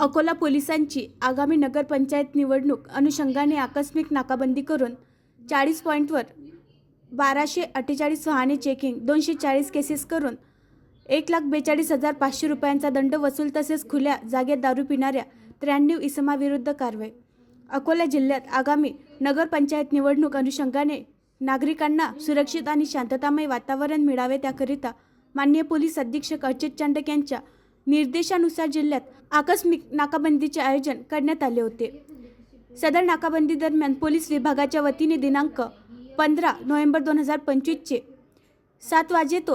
अकोला पोलिसांची आगामी नगरपंचायत निवडणूक अनुषंगाने आकस्मिक नाकाबंदी करून चाळीस पॉईंटवर बाराशे अठ्ठेचाळीस वाहने चेकिंग दोनशे चाळीस केसेस करून एक लाख बेचाळीस हजार पाचशे रुपयांचा दंड वसूल तसेच खुल्या जागेत दारू पिणाऱ्या त्र्याण्णव इसमाविरुद्ध कारवाई. अकोला जिल्ह्यात आगामी नगरपंचायत निवडणूक अनुषंगाने नागरिकांना सुरक्षित आणि शांततामय वातावरण मिळावे त्याकरिता माननीय पोलीस अधीक्षक अच्युत चांडक यांच्या निर्देशानुसार जिल्ह्यात आकस्मिक नाकाबंदीचे आयोजन करण्यात आले होते. सदर नाकाबंदी दरम्यान पोलीस विभागाच्या वतीने दिनांक पंधरा नोव्हेंबर दोन हजार पंचवीसचे सात वाजे तो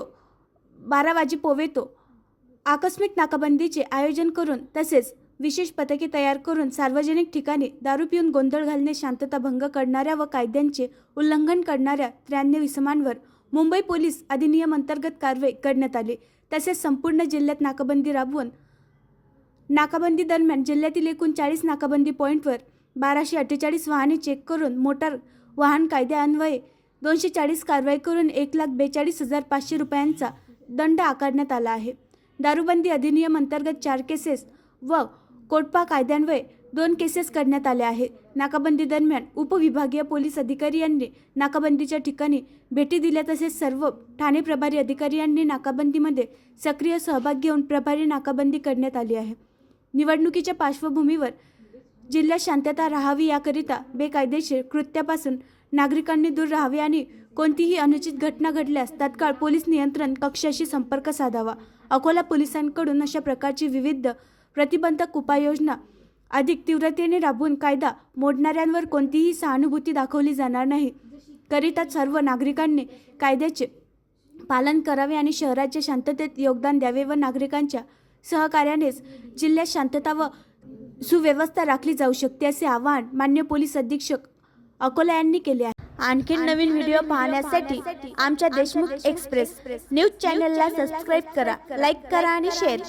बारा वाजे पोवेतो आकस्मिक नाकाबंदीचे आयोजन करून तसेच विशेष पथके तयार करून सार्वजनिक ठिकाणी दारू पिऊन गोंधळ घालणे शांतता भंग करणाऱ्या व कायद्यांचे उल्लंघन करणाऱ्या त्र्याण्णव इसमांवर मुंबई पोलीस अधिनियम अंतर्गत कारवाई करण्यात आली. तसेच संपूर्ण जिल्ह्यात नाकाबंदी राबवून नाकाबंदी दरम्यान जिल्ह्यातील एकूण चाळीस नाकाबंदी पॉईंटवर बाराशे अठ्ठेचाळीस वाहने चेक करून मोटार वाहन कायद्यान्वये दोनशे चाळीस कारवाई करून एक लाख बेचाळीस हजार पाचशे रुपयांचा दंड आकारण्यात आला आहे. दारूबंदी अधिनियम अंतर्गत चार केसेस व कोटपा कायद्यान्वये दोन केसेस करण्यात आल्या आहेत नाकाबंदी दरम्यान उपविभागीय पोलीस अधिकारी यांनी नाकाबंदीच्या ठिकाणी भेटी दिल्या तसेच सर्व ठाणे प्रभारी अधिकारी यांनी नाकाबंदीमध्ये सक्रिय सहभाग घेऊन प्रभारी नाकाबंदी करण्यात आली आहे. निवडणुकीच्या पार्श्वभूमीवर जिल्ह्यात शांतता राहावी याकरिता बेकायदेशीर कृत्यापासून नागरिकांनी दूर राहावे आणि कोणतीही अनुचित घटना घडल्यास तात्काळ पोलीस नियंत्रण कक्षाशी संपर्क साधावा. अकोला पोलिसांकडून अशा प्रकारची विविध प्रतिबंधक उपाययोजना अधिक तीव्रतेने राबवून कायदा मोडणाऱ्यांवर कोणतीही सहानुभूती दाखवली जाणार नाही. करिता सर्व नागरिकांनी कायद्याचे पालन करावे आणि शहराच्या शांततेत योगदान द्यावे व नागरिकांच्या सहकार्यानेच जिल्ह्यात शांतता व सुव्यवस्था राखली जाऊ शकते असे आवाहन मान्य पोलीस अधीक्षक अकोला यांनी केले आहे. आणखी नवीन व्हिडिओ पाहण्यासाठी आमच्या देशमुख एक्सप्रेस न्यूज चॅनलला सबस्क्राईब करा लाईक करा आणि शेअर करा.